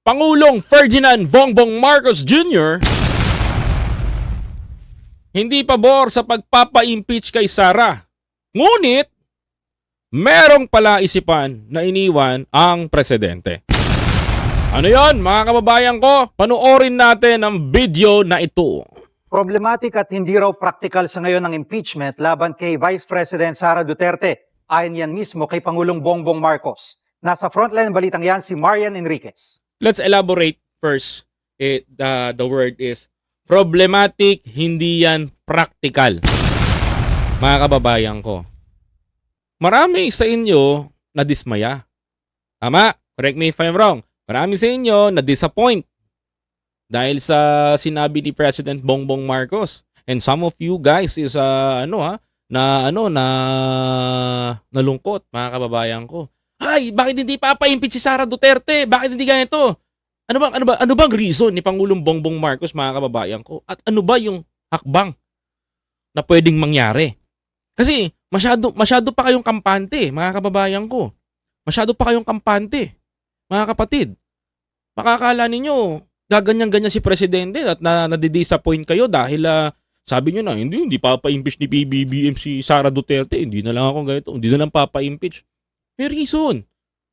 Pangulong Ferdinand Bongbong Marcos Jr. hindi pabor sa pagpapa-impeach kay Sara. Ngunit, merong pala isipan na iniwan ang presidente. Ano yon mga kababayan ko? Panoorin natin ang video na ito. Problematic at hindi raw practical sa ngayon ang impeachment laban kay Vice President Sara Duterte. Ayon yan mismo kay Pangulong Bongbong Marcos. Nasa frontline balitang yan si Marian Enriquez. Let's elaborate first. It, the, the word is problematic, hindi yan practical. Mga kababayan ko. Marami sa inyo na dismaya. Tama? Correct me if I'm wrong. Marami sa inyo na disappoint dahil sa sinabi ni President Bongbong Marcos. And some of you guys is uh, ano ha, na ano na nalungkot mga kababayan ko. Ay, bakit hindi papa-impeach si Sara Duterte? Bakit hindi ganito? Ano ba ano ba ano bang reason ni Pangulong Bongbong Marcos mga kababayan ko? At ano ba yung hakbang na pwedeng mangyari? Kasi masyado masyado pa kayong kampante, mga kababayan ko. Masyado pa kayong kampante, mga kapatid. Makakala ninyo gaganyan-ganyan si presidente at na nadidisappoint kayo dahil ah, sabi niyo na hindi hindi papa-impeach ni PBBM si Sara Duterte, hindi na lang ako ganito, hindi na lang papa-impeach. May reason.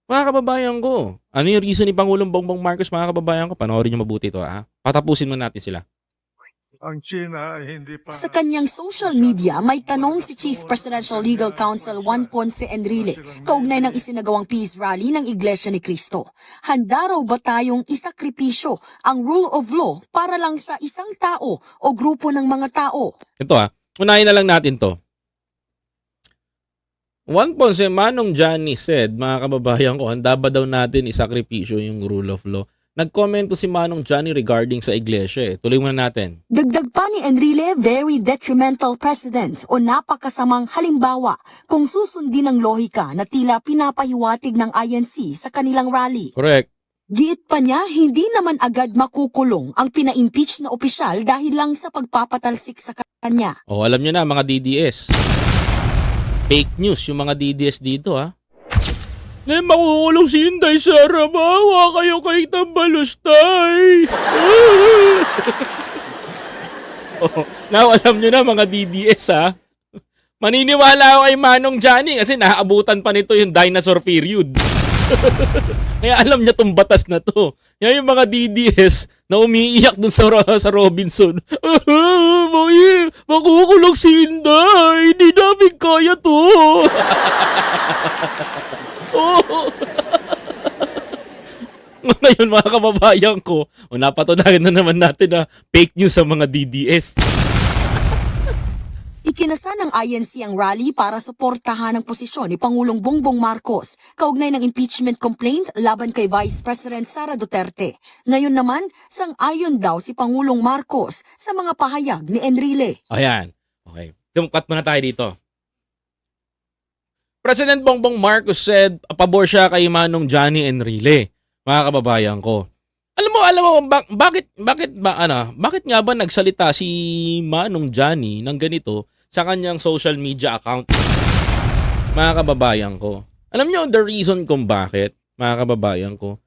Mga kababayan ko, ano yung reason ni Pangulong Bongbong Marcos mga kababayan ko? Panoorin niyo mabuti ito ha. Patapusin mo natin sila. ang China ay hindi pa Sa kanyang social media, may tanong si Chief Presidential Legal Counsel Juan Ponce Enrile kaugnay ng isinagawang peace rally ng Iglesia ni Cristo. Handa raw ba tayong isakripisyo ang rule of law para lang sa isang tao o grupo ng mga tao? Ito ha, unahin na lang natin to. Juan Ponce Manong Johnny said, mga kababayan ko, handa ba daw natin isakripisyo yung rule of law? Nagkomento si Manong Johnny regarding sa iglesia eh. Tuloy muna natin. Dagdag pa ni Enrile, very detrimental precedent o napakasamang halimbawa kung susundin ng lohika na tila pinapahiwatig ng INC sa kanilang rally. Correct. Giit pa niya, hindi naman agad makukulong ang pina-impeach na opisyal dahil lang sa pagpapatalsik sa kanya. O alam nyo na mga DDS. Fake news yung mga DDS dito ha. Eh, makukulong si Inday Sara. Bawa kayo kay Tambalustay. oh, now, alam nyo na mga DDS ha. Maniniwala ako kay Manong Johnny kasi naaabutan pa nito yung dinosaur period. Kaya alam niya tong batas na to. Yan yung mga DDS na umiiyak dun sa, sa Robinson. Boy, makukulong si Inday. Hindi namin kaya to. oh. Ngayon mga kababayan ko, napatunayan na naman natin na fake news sa mga DDS. Ikinasa ng INC ang rally para suportahan ang posisyon ni Pangulong Bongbong Marcos kaugnay ng impeachment complaint laban kay Vice President Sara Duterte. Ngayon naman, sang-ayon daw si Pangulong Marcos sa mga pahayag ni Enrile. Ayan. Okay. Cut muna tayo dito. President Bongbong Marcos said, pabor siya kay Manong Johnny Enrile. Mga kababayan ko. Alam mo, alam mo, bak- bakit, bakit ba, ano, bakit nga ba nagsalita si Manong Johnny ng ganito sa kanyang social media account? Mga kababayan ko. Alam nyo the reason kung bakit, mga kababayan ko?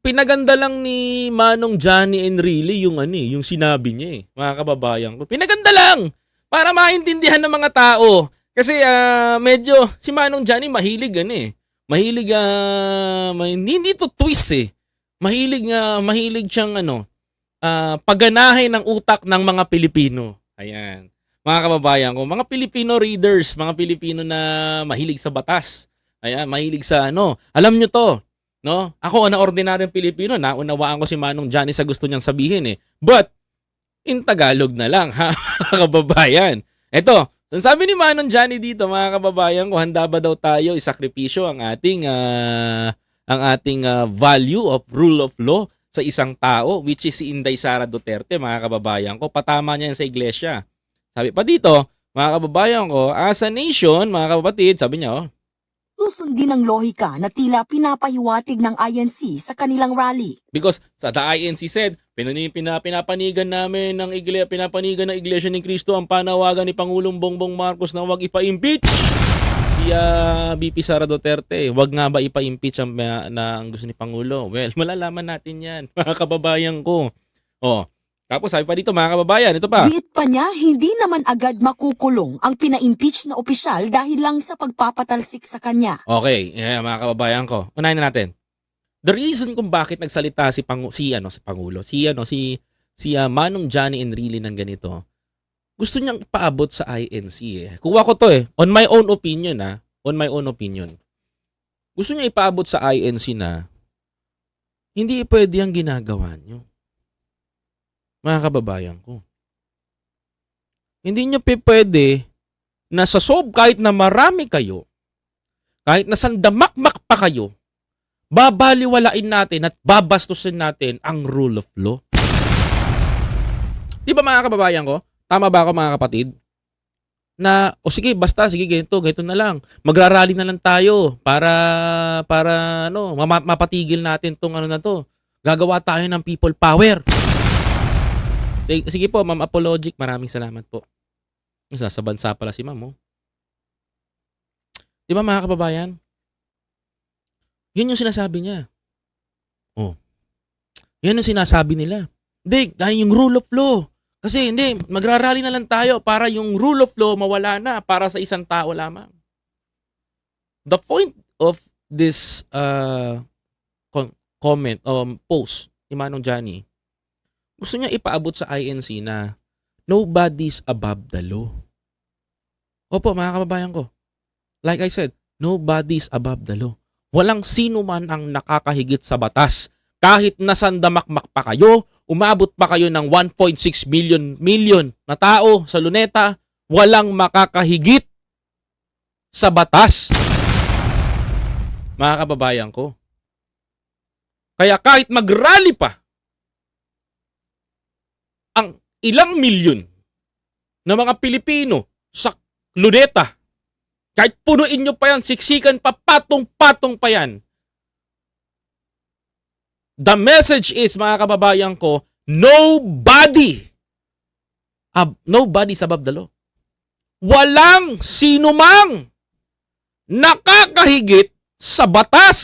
Pinaganda lang ni Manong Johnny Enrile yung ano eh, yung sinabi niya eh, mga kababayan ko. Pinaganda lang para maintindihan ng mga tao. Kasi ah, medyo si Manong Johnny mahilig ano eh. Mahilig ah, ma- hindi, to twist eh. Mahilig nga mahilig siyang ano ah, paganahin ng utak ng mga Pilipino. Ayan. Mga kababayan ko, mga Filipino readers, mga Pilipino na mahilig sa batas. Ayan, mahilig sa ano. Alam nyo to, no? Ako na ordinaryong Pilipino, naunawaan ko si Manong Johnny sa gusto niyang sabihin eh. But in Tagalog na lang, ha, mga kababayan. Ito, sabi ni Manong Johnny dito, mga kababayan ko, handa ba daw tayo isakripisyo ang ating ah, ang ating ah, value of rule of law sa isang tao, which is si Inday Sara Duterte, mga kababayan ko. Patama niya yan sa iglesia. Sabi pa dito, mga kababayan ko, as a nation, mga kapatid, sabi niya, oh, Susundin ng lohika na tila pinapahiwatig ng INC sa kanilang rally. Because sa the INC said, pinapanigan namin ng iglesia, pinapanigan ng Iglesia ni Cristo ang panawagan ni Pangulong Bongbong Marcos na huwag ipa-impeach si ah, BP Sara Duterte, wag nga ba ipa-impeach ang, ah, na ang gusto ni Pangulo? Well, malalaman natin yan, mga kababayan ko. Oh, tapos sabi pa dito, mga kababayan, ito pa. Giit pa niya, hindi naman agad makukulong ang pina-impeach na opisyal dahil lang sa pagpapatalsik sa kanya. Okay, yeah, mga kababayan ko. Unahin na natin. The reason kung bakit nagsalita si Pangu si ano si Pangulo, si ano si si ah, Manong Johnny Enrile ng ganito. Gusto niyang paabot sa INC eh. Kuha ko to eh. On my own opinion ah. On my own opinion. Gusto niya ipaabot sa INC na hindi pwede ang ginagawa niyo. Mga kababayan ko. Hindi niyo pe pwede na sa sob kahit na marami kayo, kahit na sandamakmak pa kayo, babaliwalain natin at babastusin natin ang rule of law. Di ba mga kababayan ko? Tama ba ako mga kapatid? Na, o sige, basta, sige, ganito, ganito na lang. Magrarally na lang tayo para, para, ano, mapatigil natin tong ano na to. Gagawa tayo ng people power. Sige, po, Ma'am Apologic, maraming salamat po. Nasa bansa pala si Ma'am, oh. Di ba mga kababayan? Yun yung sinasabi niya. Oh. Yan yung sinasabi nila. Hindi, dahil yung rule of law. Kasi hindi, magrarally na lang tayo para yung rule of law mawala na para sa isang tao lamang. The point of this uh, comment, um, post ni Manong Johnny, gusto niya ipaabot sa INC na nobody's above the law. Opo, mga kababayan ko. Like I said, nobody's above the law. Walang sino man ang nakakahigit sa batas. Kahit nasandamakmak pa kayo, umabot pa kayo ng 1.6 million million na tao sa luneta, walang makakahigit sa batas. Mga kababayan ko. Kaya kahit mag-rally pa ang ilang milyon na mga Pilipino sa luneta, kahit punuin nyo pa yan, siksikan pa, patong-patong pa yan, The message is, mga kababayan ko, nobody, ab, nobody's above the law. Walang sinumang nakakahigit sa batas.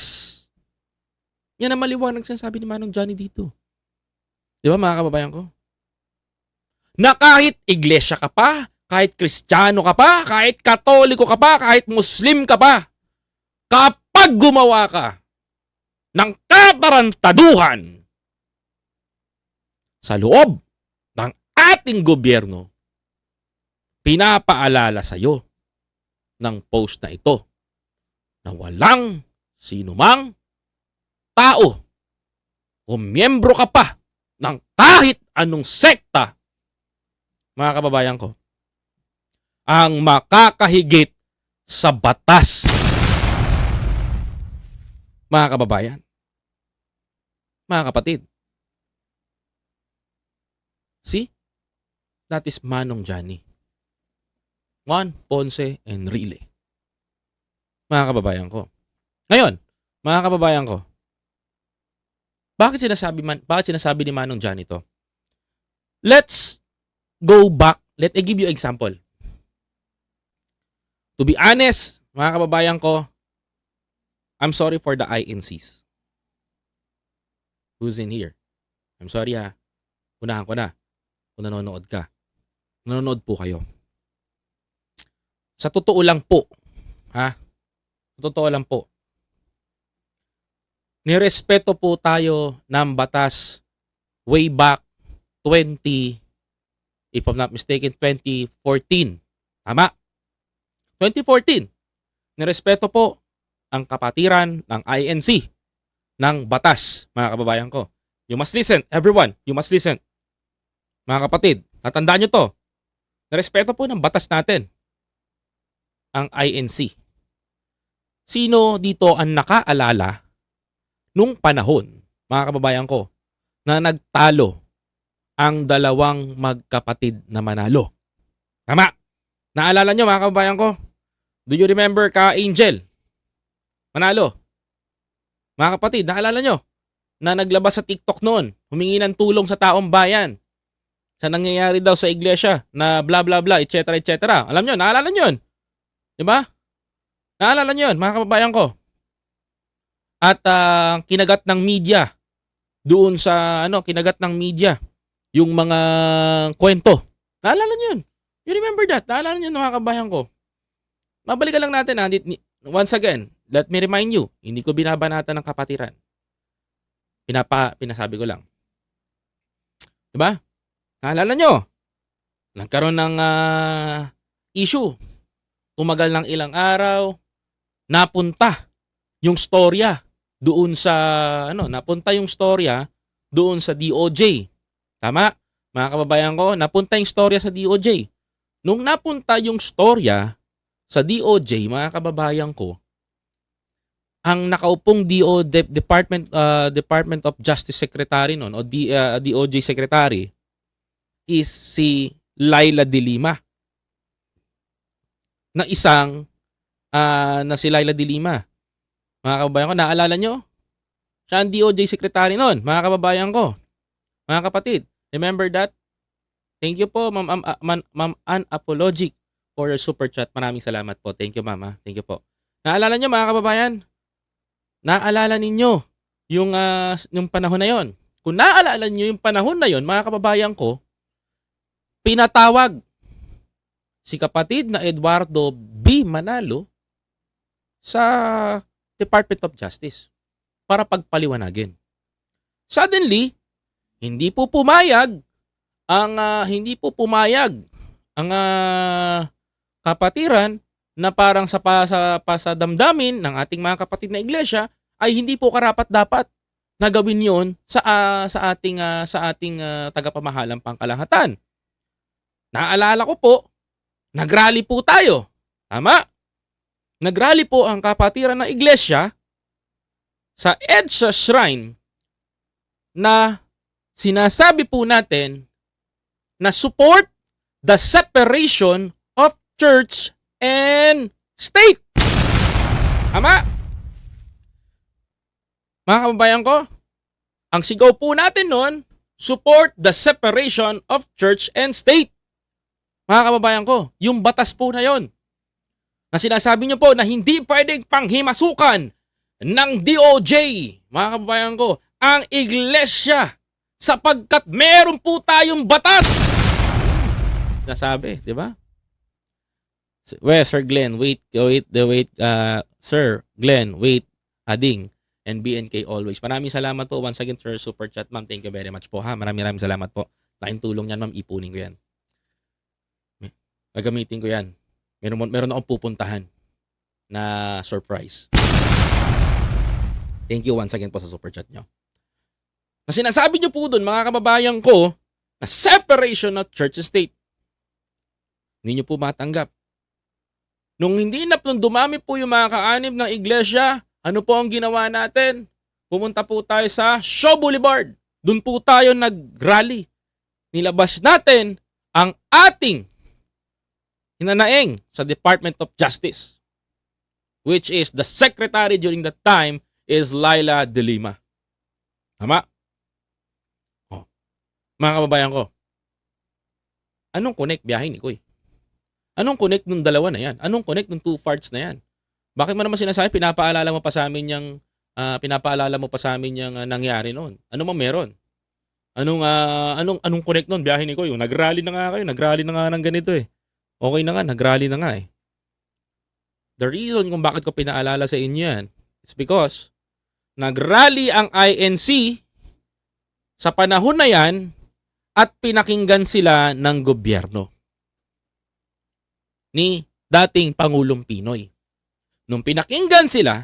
Yan ang maliwanag sinasabi ni Manong Johnny dito. Di ba mga kababayan ko? Na kahit iglesia ka pa, kahit kristyano ka pa, kahit katoliko ka pa, kahit muslim ka pa, kapag gumawa ka ng katarantaduhan sa loob ng ating gobyerno, pinapaalala sa iyo ng post na ito na walang sinumang tao o miyembro ka pa ng kahit anong sekta, mga kababayan ko, ang makakahigit sa batas. Mga kababayan, mga kapatid. See? That is Manong Johnny. Juan Ponce Enrile. Mga kababayan ko. Ngayon, mga kababayan ko, bakit sinasabi man bakit sinasabi ni Manong Johnny to? Let's go back. Let I give you example. To be honest, mga kababayan ko, I'm sorry for the INCs. Who's in here? I'm sorry ha. Unahan ko na. Kung nanonood ka. Nanonood po kayo. Sa totoo lang po, ha? Sa totoo lang po. Nirespeto po tayo ng batas way back 20, if I'm not mistaken, 2014. Tama? 2014. Nirespeto po ang kapatiran ng INC ng batas, mga kababayan ko. You must listen, everyone. You must listen. Mga kapatid, tatandaan nyo to. Narespeto po ng batas natin ang INC. Sino dito ang nakaalala nung panahon, mga kababayan ko, na nagtalo ang dalawang magkapatid na manalo? Tama. Naalala nyo mga kababayan ko? Do you remember ka Angel? Manalo. Mga kapatid, naalala nyo na naglabas sa TikTok noon, humingi ng tulong sa taong bayan sa nangyayari daw sa iglesia na bla bla bla, etc. etc. Alam nyo, naalala nyo yun? Di ba? Naalala niyo yun, mga kababayan ko. At ah, kinagat ng media doon sa ano, kinagat ng media yung mga kwento. Naalala niyo yun? You remember that? Naalala niyo mga kababayan ko? Mabalikan lang natin ha. Ni- Once again, let me remind you, hindi ko binabanata ng kapatiran. Pinapa, pinasabi ko lang. Diba? Naalala nyo? Nagkaroon ng ah, issue. Tumagal ng ilang araw. Napunta yung storya doon sa ano, napunta yung storya doon sa DOJ. Tama? Mga kababayan ko, napunta yung storya sa DOJ. Nung napunta yung storya sa DOJ, mga kababayan ko, ang nakaupong DO De- Department uh, Department of Justice Secretary noon o D, uh, DOJ Secretary is si Laila De Lima na isang ah, na si Laila De Lima. Mga kababayan ko, naalala nyo? Siya ang DOJ Secretary noon, mga kababayan ko. Mga kapatid, remember that? Thank you po, Ma'am, Am- Ma'am, Ma'am Ann Apologic for your super chat. Maraming salamat po. Thank you, Mama. Thank you po. Naalala nyo, mga kababayan? Naalala ninyo yung, ah, yung panahon na yon. Kung naalala nyo yung panahon na yon, mga kababayan ko, pinatawag si kapatid na Eduardo B. Manalo sa Department of Justice para pagpaliwanagin. Suddenly, hindi po pumayag ang ah, hindi po pumayag ang ah, kapatiran na parang sa pa, sa, pa sa damdamin ng ating mga kapatid na iglesia ay hindi po karapat dapat na gawin 'yon sa ah, sa ating ah, sa ating ah, tagapamahalang pangkalahatan. Naalala ko po, nagrally po tayo. Tama? Nagrally po ang kapatiran ng iglesia sa EDSA Shrine na sinasabi po natin na support the separation of church and state. Tama? Mga kababayan ko, ang sigaw po natin noon, support the separation of church and state. Mga kababayan ko, yung batas po na yon na sinasabi nyo po na hindi pwedeng panghimasukan ng DOJ, mga kababayan ko, ang iglesia sapagkat meron po tayong batas. Nasabi, di ba? Well, Sir Glenn, wait, wait, the wait, uh, Sir Glenn, wait, Ading, and BNK always. Maraming salamat po once again, Sir Super Chat, ma'am. Thank you very much po, ha. Maraming maraming salamat po. Laking tulong yan, ma'am. Ipunin ko yan. Gagamitin ko yan. Meron, meron akong pupuntahan na surprise. Thank you once again po sa super chat nyo. Na sinasabi nyo po dun, mga kababayan ko, na separation of church and state. Hindi nyo po matanggap. Nung hindi na nung dumami po yung mga kaanib ng iglesia, ano po ang ginawa natin? Pumunta po tayo sa Shaw Boulevard. Doon po tayo nag-rally. Nilabas natin ang ating hinanaing sa Department of Justice which is the secretary during that time is Laila De Lima. Tama? Mga kababayan ko, anong connect biyahe ni Koy? Anong connect nung dalawa na yan? Anong connect nung two parts na yan? Bakit mo naman sinasabi, pinapaalala mo pa sa amin yung, ah, pinapaalala mo pa sa amin yung ah, nangyari noon? Ano man meron? Anong, ah, anong, anong connect noon biyahe ni Koy? Nag-rally na nga kayo, nag-rally na nga ng ganito eh. Okay na nga, nag-rally na nga eh. The reason kung bakit ko pinaalala sa inyo yan, it's because nag-rally ang INC sa panahon na yan at pinakinggan sila ng gobyerno ni dating Pangulong Pinoy. Nung pinakinggan sila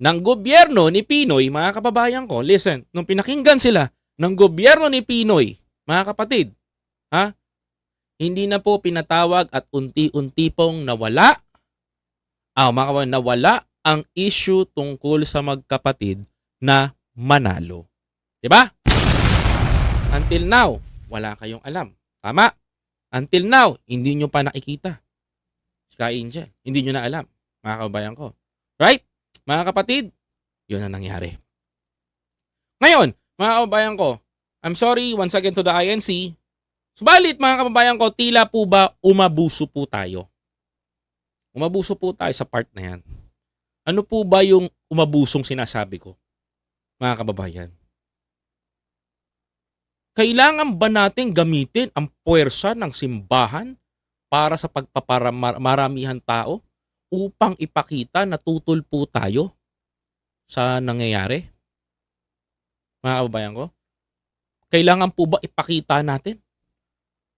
ng gobyerno ni Pinoy, mga kababayan ko, listen, nung pinakinggan sila ng gobyerno ni Pinoy, mga kapatid, ha? Hindi na po pinatawag at unti-unti pong nawala ah, mga kababayan, nawala ang issue tungkol sa magkapatid na manalo. 'Di ba? Until now, wala kayong alam. Tama? Until now, hindi nyo pa nakikita. Sky Angel, hindi nyo na alam, mga kababayan ko. Right? Mga kapatid, yun ang nangyari. Ngayon, mga kababayan ko, I'm sorry once again to the INC. Subalit, mga kababayan ko, tila po ba umabuso po tayo? Umabuso po tayo sa part na yan. Ano po ba yung umabusong sinasabi ko? Mga kababayan. Kailangan ba natin gamitin ang puwersa ng simbahan para sa pagpaparamihan tao upang ipakita na tutol po tayo sa nangyayari? Mga kababayan ko? Kailangan po ba ipakita natin?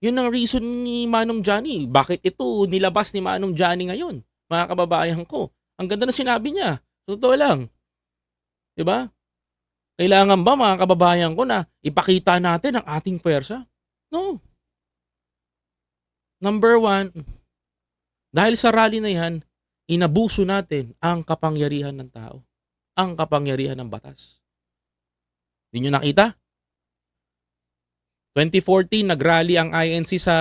Yun ang reason ni Manong Johnny. Bakit ito nilabas ni Manong Johnny ngayon? Mga kababayan ko. Ang ganda na sinabi niya. Totoo lang. 'Di ba? Kailangan ba mga kababayan ko na ipakita natin ang ating pwersa? No. Number one, dahil sa rally na yan, inabuso natin ang kapangyarihan ng tao. Ang kapangyarihan ng batas. Hindi nyo nakita? 2014, nagrally ang INC sa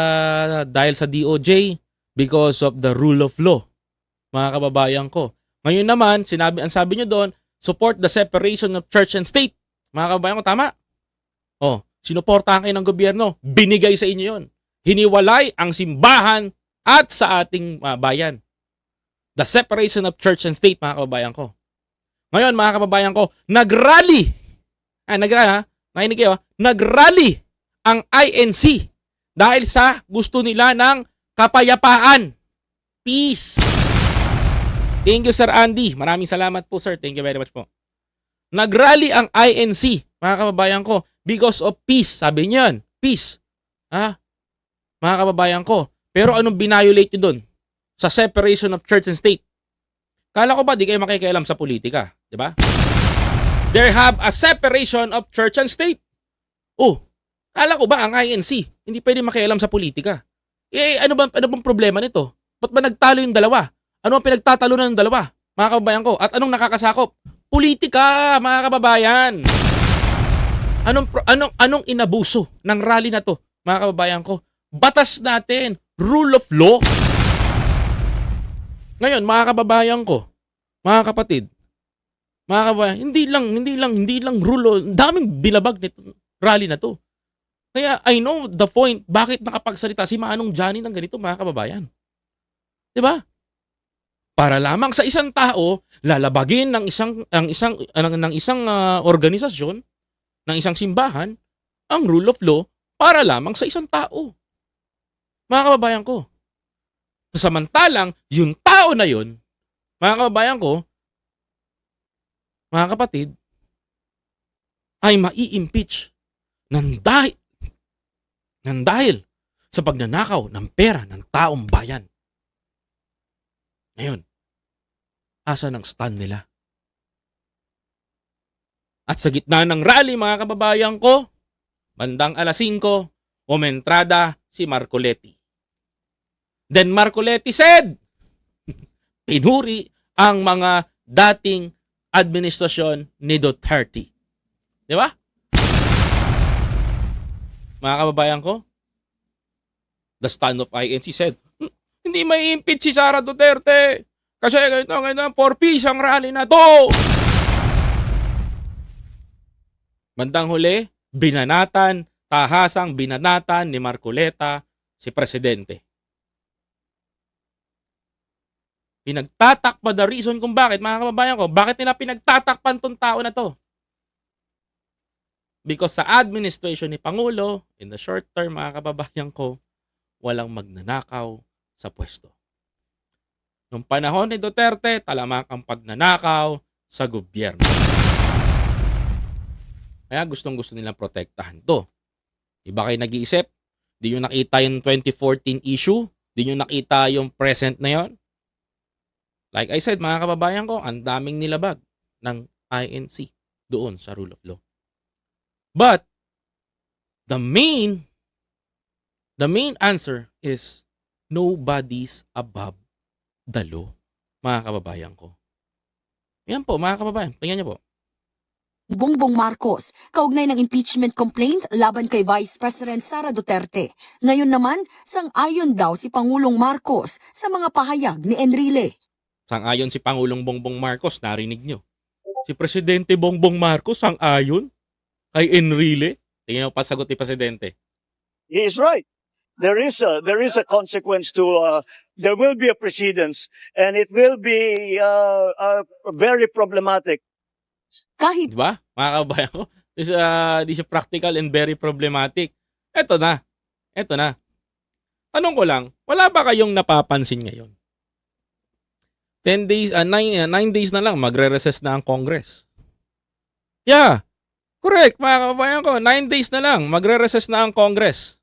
dahil sa DOJ because of the rule of law. Mga kababayan ko. Ngayon naman, sinabi, ang sabi nyo doon, support the separation of church and state. Mga kababayan ko, tama? Oh, sinuportahan kayo ng gobyerno. Binigay sa inyo yon. Hiniwalay ang simbahan at sa ating ah, bayan. The separation of church and state, mga kababayan ko. Ngayon, mga kababayan ko, nagrally. Ah, nagrally ha? Nakinig kayo ha? Nagrally ang INC dahil sa gusto nila ng kapayapaan. Peace. Thank you, Sir Andy. Maraming salamat po, sir. Thank you very much po. Nagrally ang INC, mga kababayan ko, because of peace. Sabi niyo yan, peace. Ha? Mga kababayan ko. Pero anong binayolate nyo doon? Sa separation of church and state. Kala ko ba di kayo makikialam sa politika? Di ba? There have a separation of church and state. Oh, kala ko ba ang INC hindi pwede makialam sa politika? Eh, ano ba ano bang problema nito? Ba't ba nagtalo yung dalawa? Ano ang pinagtatalunan ng dalawa? Mga kababayan ko. At anong nakakasakop? Politika, mga kababayan. Anong anong anong inabuso ng rally na to, mga kababayan ko? Batas natin, rule of law. Ngayon, mga kababayan ko, mga kapatid, mga kababayan, hindi lang hindi lang hindi lang rule, daming bilabag nito rally na to. Kaya I know the point bakit nakapagsalita si Manong Johnny ng ganito mga kababayan. 'Di ba? Para lamang sa isang tao lalabagin ng isang ang isang ng, ng isang ah, organisasyon, ng isang simbahan ang rule of law para lamang sa isang tao. Mga kababayan ko. Samantalang yung tao na yun, mga kababayan ko, mga kapatid, ay mai-impeach ng dahil ng dahil sa pagnanakaw ng pera ng taong bayan. Ngayon, asa ng stand nila? At sa gitna ng rally mga kababayan ko, bandang alas 5, umentrada si Marcoletti. Then Marcoletti said, pinuri ang mga dating administrasyon ni Duterte. Di ba? Mga kababayan ko, the stand of INC said, "Hmm, hindi may impeach si Sara Duterte. Kasi ganito, ganito, for peace ang rally na to. Bandang huli, binanatan, tahasang binanatan ni Marcoleta si Presidente. Pinagtatakpa the reason kung bakit, mga kababayan ko, bakit nila pinagtatakpan tong tao na to? Because sa administration ni Pangulo, in the short term, mga kababayan ko, walang magnanakaw sa pwesto. Nung panahon ni Duterte, talamak ang pagnanakaw sa gobyerno. Kaya gustong gusto nilang protektahan to. Iba kayo nag-iisip? Di nyo nakita yung 2014 issue? Di nyo nakita yung present na yon? Like I said, mga kababayan ko, ang daming nilabag ng INC doon sa rule of law. But the main the main answer is nobody's above the law, mga kababayan ko. Yan po, mga kababayan. Tingnan niyo po. Bongbong Marcos, kaugnay ng impeachment complaint laban kay Vice President Sara Duterte. Ngayon naman, sang-ayon daw si Pangulong Marcos sa mga pahayag ni Enrile. Sang-ayon si Pangulong Bongbong Marcos, narinig nyo. Si Presidente Bongbong Marcos, sang-ayon kay Enrile. Tingnan mo pasagot ni Presidente. He is right. There is a there is a consequence to uh, there will be a precedence and it will be uh, uh, very problematic. Kahit ba? Mga kabayan ko. This, uh, this is practical and very problematic. Eto na. Eto na. Tanong ko lang, wala ba kayong napapansin ngayon? 10 days, 9 days na lang, magre-recess na ang Congress. Yeah. Correct, mga kabayan ko. 9 days na lang, magre-recess na ang Congress.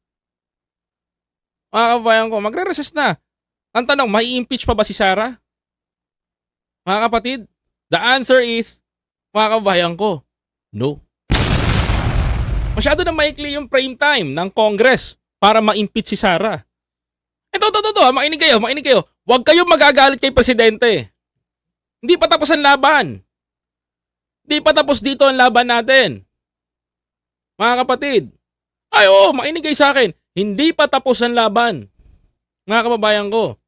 Mga kabayan ko, magre-recess na. Ang tanong, may impeach pa ba si Sarah? Mga kapatid, the answer is, mga kabayan ko, no. Masyado na maikli yung prime time ng Congress para ma-impeach si Sarah. Ito, ito, ito, ito, makinig kayo, makinig kayo. Huwag kayong magagalit kay Presidente. Hindi pa tapos ang laban. Hindi pa tapos dito ang laban natin. Mga kapatid. Ay, oo, makinig kayo sa akin. Hindi pa tapos ang laban. Mga kababayan ko.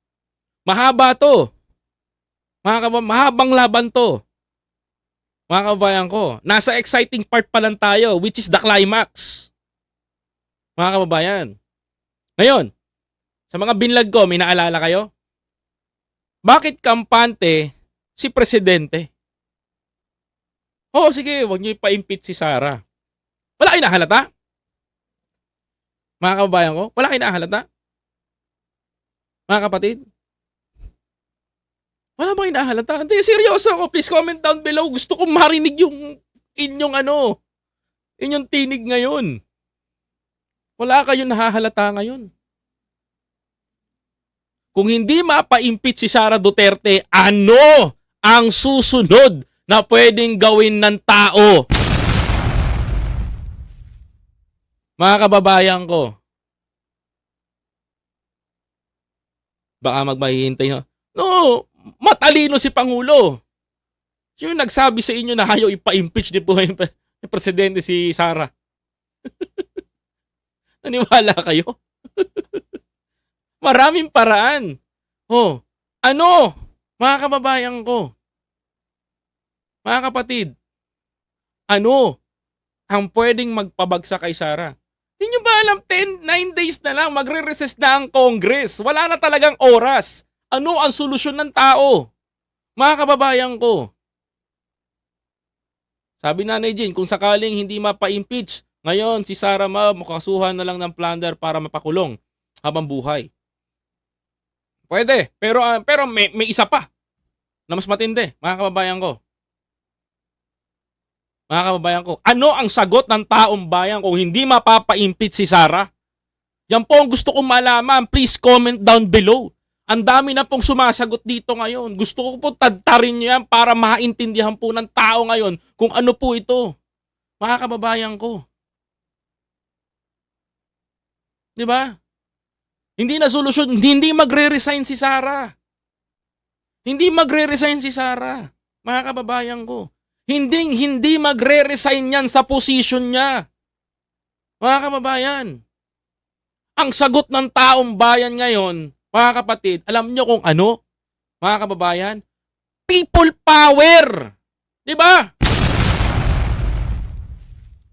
Mahaba to. Mga kabab- mahabang laban to. Mga kababayan ko, nasa exciting part pa lang tayo, which is the climax. Mga kababayan. Ngayon, sa mga binlag ko, may naalala kayo? Bakit kampante si Presidente? Oo, sige, huwag niyo ipa-impeach si Sara. Wala kayo nahalata? Mga kababayan ko, wala kayo nahalata? Mga kapatid? Wala ba kayo nahalata? Hindi, seryoso ako. Please comment down below. Gusto kong marinig yung inyong ano, inyong tinig ngayon. Wala kayong nahahalata ngayon. Kung hindi mapa-impeach si Sara Duterte, ano ang susunod na pwedeng gawin ng tao? Mga kababayan ko, baka magmahihintay na, no, matalino si Pangulo. Yung nagsabi sa inyo na ayaw ipa-impeach ni po yung presidente si Sara. Naniwala kayo? Maraming paraan. Oh, ano? Mga kababayan ko. Mga kapatid. Ano ang pwedeng magpabagsak kay Sara? Alam, 10, 9 days na lang, magre-recess na ang Congress. Wala na talagang oras. Ano ang solusyon ng tao? Mga kababayan ko. Sabi na Jane, kung sakaling hindi mapa-impeach, ngayon si Sara Ma mukasuhan na lang ng plunder para mapakulong habang buhay. Pwede, pero ah, pero may, may isa pa na mas matindi, mga kababayan ko. Mga kababayan ko, ano ang sagot ng taong bayan kung hindi mapapa-impeach si Sara? Yan po ang gusto kong malaman. Please comment down below. Ang dami na pong sumasagot dito ngayon. Gusto ko po tadtarin nyo yan para maintindihan po ng tao ngayon kung ano po ito. Mga kababayan ko. Di ba? Hindi na solusyon, hindi magre-resign si Sara. Hindi magre-resign si Sara. Mga kababayan ko. Hindi hindi magre-resign yan sa position niya. Mga kababayan. Ang sagot ng taong bayan ngayon, mga kapatid, alam nyo kung ano? Mga kababayan, people power. 'Di ba?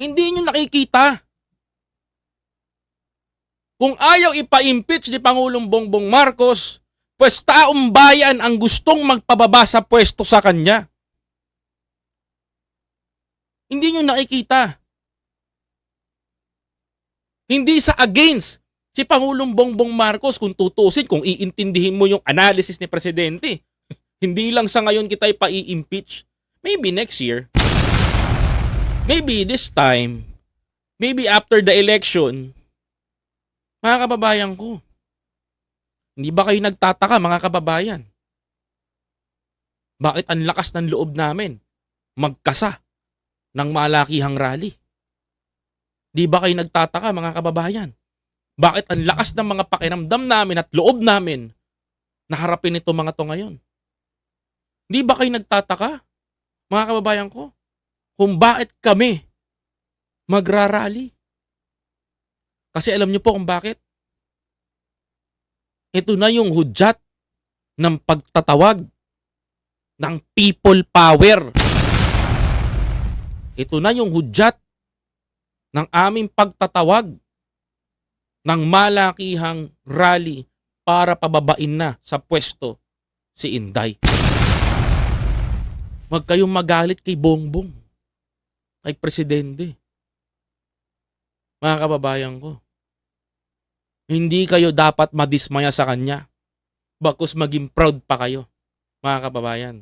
Hindi nyo nakikita. Kung ayaw ipa-impeach ni Pangulong Bongbong Marcos, pues taong bayan ang gustong magpababa sa pwesto sa kanya. Hindi nyo nakikita. Hindi sa against si Pangulong Bongbong Marcos kung tutusin, kung iintindihin mo yung analysis ni Presidente. Hindi lang sa ngayon kita ipa-impeach. Maybe next year. Maybe this time. Maybe after the election. Mga kababayan ko. Hindi ba kayo nagtataka mga kababayan? Bakit ang lakas ng loob namin magkasa ng malakihang rally? Di ba kayo nagtataka mga kababayan? Bakit ang lakas ng mga pakiramdam namin at loob namin na harapin ito mga to ngayon? Di ba kayo nagtataka, mga kababayan ko, kung bakit kami magrarally? Kasi alam niyo po kung bakit? Ito na yung hudyat ng pagtatawag ng people power. Ito na yung hudyat ng aming pagtatawag ng malakihang rally para pababain na sa pwesto si Inday. Huwag kayong magalit kay Bongbong, kay Presidente. Mga kababayan ko, hindi kayo dapat madismaya sa kanya. Bakos maging proud pa kayo, mga kababayan.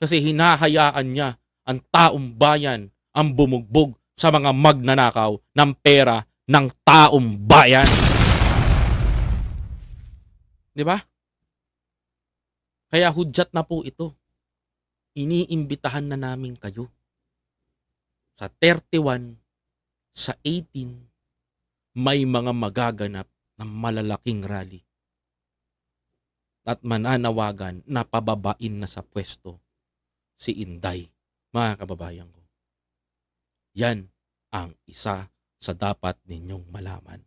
Kasi hinahayaan niya ang taong bayan ang bumugbog sa mga magnanakaw ng pera ng taong bayan. Di ba? Kaya hudyat na po ito. Iniimbitahan na namin kayo. Sa 31, sa 18, may mga magaganap na malalaking rally. At mananawagan na pababain na sa pwesto si Inday, mga kababayan ko. Yan ang isa sa dapat ninyong malaman.